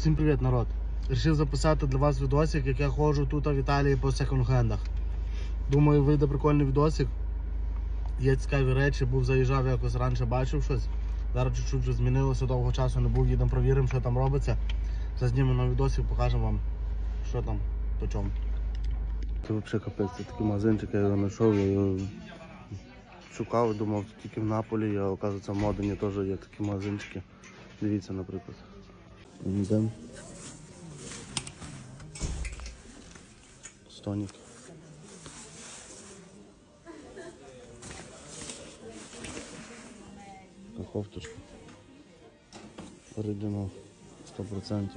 Всім привіт, народ! Рішив записати для вас відосик, як я ходжу тут в Італії по секонд-хендах. Думаю, вийде прикольний відосик. Є цікаві речі, був заїжджав якось раніше бачив щось. Зараз чуть-чуть вже змінилося, довго часу не був, їдемо провіримо, що там робиться. Зазнімемо на відосик, покажемо вам, що там, по чому. Це взагалі капець, це такий магазинчик, я його знайшов, я його шукав, думав, тільки в Наполі, а оказується в Модені теж є такі магазинчики. Дивіться, наприклад. Йдемо. Стонік. Така кофточка. Оригінал 100%.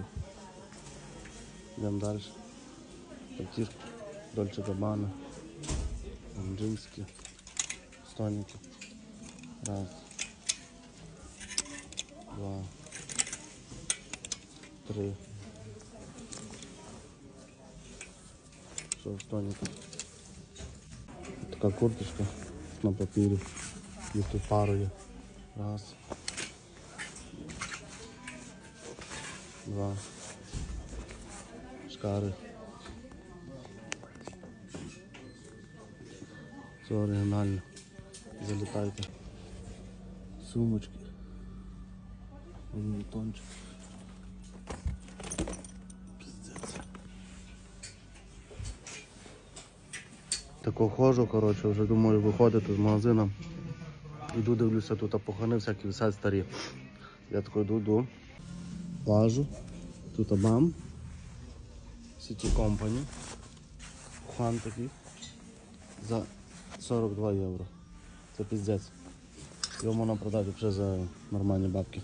Йдемо далі. Пальтішка. Дольче Габана. Джинські. Стоніки. Раз. Два. Три. Все, стоніки. Така курточка на папірі. Їх тут пару є. Раз. Два. Шкари. Це оригінально. Залітайте. Сумочки. Тончик. Тако ходжу, коротше, вже думаю виходити з магазину. Іду дивлюся, тут похони всякі висять старі. Я тако йду, йду. Лажу. Тут бам. City Company. Хуан такий. За 42 євро. Це піздець. Його можна продати вже за нормальні бабки.